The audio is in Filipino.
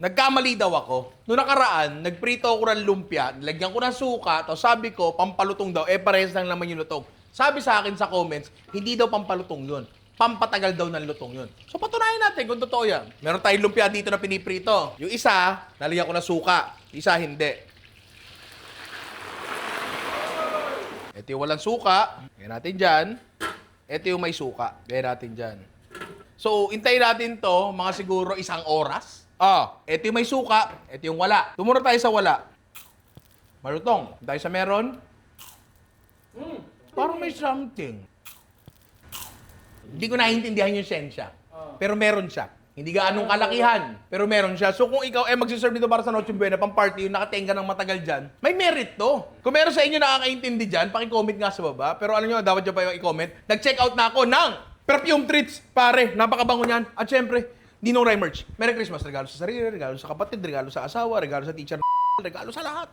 Nagkamali daw ako. Noong nakaraan, nagprito ako ng lumpia, nilagyan ko ng suka, tapos sabi ko, pampalutong daw, eh parehas lang naman yung lutong. Sabi sa akin sa comments, hindi daw pampalutong yun. Pampatagal daw ng lutong yun. So patunayan natin kung totoo yan. Meron tayong lumpia dito na piniprito. Yung isa, nalagyan ko ng suka. Isa, hindi. Ito yung walang suka. Gaya natin dyan. Ito yung may suka. Gaya natin dyan. So, intayin natin to mga siguro isang oras. Ah, ito yung may suka, ito yung wala. Tumuro tayo sa wala. Marutong, tayo sa meron. Hmm, parang may something. Hindi ko naiintindihan yung sensya. Pero meron siya. Hindi gaanong kalakihan, pero meron siya. So kung ikaw ay magsiserve nito para sa Noche Buena, pang party, yung nakatenga ng matagal dyan, may merit to. Kung meron sa inyo nakakaintindi dyan, pakicomment nga sa baba. Pero alam nyo, dapat nyo pa yung i-comment. Nag-check out na ako ng perfume treats, pare. Napakabango niyan. At syempre, Ninong Rye merch. Merry Christmas. Regalo sa sarili, regalo sa kapatid, regalo sa asawa, regalo sa teacher, regalo sa lahat.